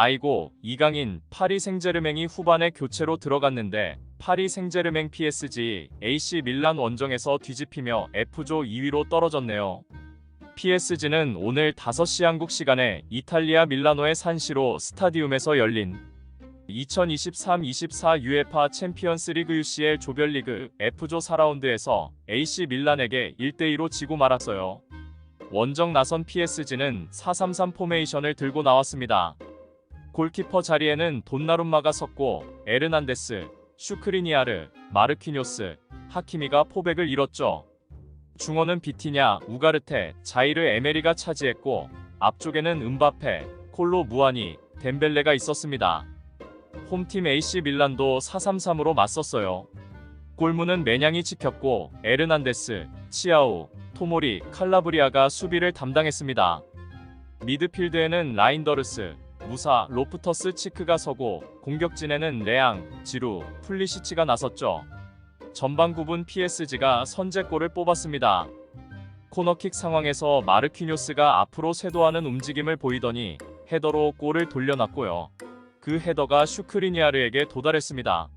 아이고 이강인 파리 생제르맹이 후반에 교체로 들어갔는데 파리 생제르맹 PSG AC 밀란 원정에서 뒤집히며 F조 2위로 떨어졌네요. PSG는 오늘 5시 한국 시간에 이탈리아 밀라노의 산시로 스타디움에서 열린 2023-24 UEFA 챔피언스 리그 UCL 조별리그 F조 4라운드에서 AC 밀란에게 1대2로 지고 말았어요. 원정 나선 PSG는 4-3-3 포메이션을 들고 나왔습니다. 골키퍼 자리에는 돈나룸마가 섰고 에르난데스, 슈크리니아르, 마르키뇨스, 하키미가 포백을 이뤘죠. 중원은 비티냐, 우가르테, 자이르 에메리가 차지했고 앞쪽에는 은바페, 콜로 무아니, 덴벨레가 있었습니다. 홈팀 AC 밀란도 4-3-3으로 맞섰어요. 골문은 매냥이 지켰고 에르난데스, 치아우, 토모리, 칼라브리아가 수비를 담당했습니다. 미드필드에는 라인더르스, 무사, 로프터스 치크가 서고 공격진에는 레앙, 지루, 플리시치가 나섰죠. 전반 9분 PSG가 선제골을 뽑았습니다. 코너킥 상황에서 마르키뇨스가 앞으로 쇄도하는 움직임을 보이더니 헤더로 골을 돌려놨고요. 그 헤더가 슈크리니아르에게 도달했습니다.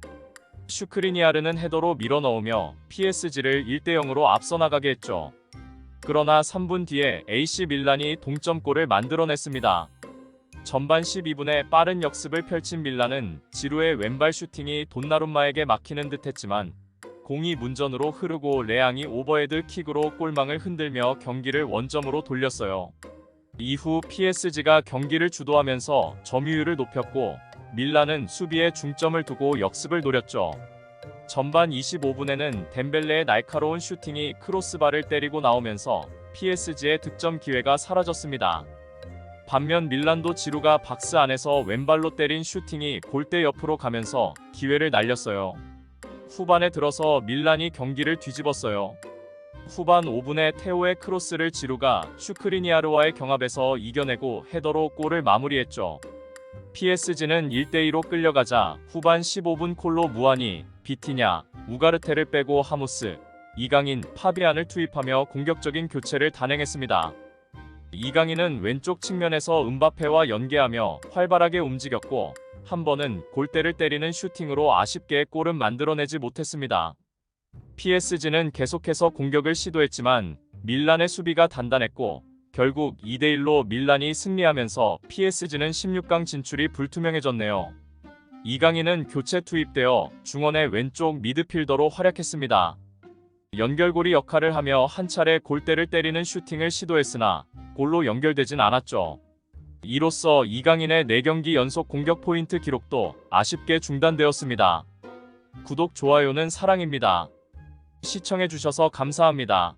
슈크리니아르는 헤더로 밀어넣으며 PSG를 1대0으로 앞서 나가게 했죠. 그러나 3분 뒤에 AC 밀란이 동점골을 만들어냈습니다. 전반 12분에 빠른 역습을 펼친 밀란은 지루의 왼발 슈팅이 돈나룸마에게 막히는 듯했지만 공이 문전으로 흐르고 레앙이 오버헤드 킥으로 골망을 흔들며 경기를 원점으로 돌렸어요. 이후 PSG가 경기를 주도하면서 점유율을 높였고 밀란은 수비에 중점을 두고 역습을 노렸죠. 전반 25분에는 덴벨레의 날카로운 슈팅이 크로스바를 때리고 나오면서 PSG의 득점 기회가 사라졌습니다. 반면 밀란도 지루가 박스 안에서 왼발로 때린 슈팅이 골대 옆으로 가면서 기회를 날렸어요. 후반에 들어서 밀란이 경기를 뒤집었어요. 후반 5분에 테오의 크로스를 지루가 슈크리니아르와의 경합에서 이겨내고 헤더로 골을 마무리했죠. PSG는 1대2로 끌려가자 후반 15분 콜로 무아니, 비티냐, 우가르테를 빼고 하무스, 이강인, 파비안을 투입하며 공격적인 교체를 단행했습니다. 이강인은 왼쪽 측면에서 은바페와 연계하며 활발하게 움직였고 한 번은 골대를 때리는 슈팅으로 아쉽게 골은 만들어내지 못했습니다. PSG는 계속해서 공격을 시도했지만 밀란의 수비가 단단했고 결국 2대1로 밀란이 승리하면서 PSG는 16강 진출이 불투명해졌네요. 이강인은 교체 투입되어 중원의 왼쪽 미드필더로 활약했습니다. 연결고리 역할을 하며 한 차례 골대를 때리는 슈팅을 시도했으나 골로 연결되진 않았죠. 이로써 이강인의 4경기 연속 공격 포인트 기록도 아쉽게 중단되었습니다. 구독, 좋아요는 사랑입니다. 시청해주셔서 감사합니다.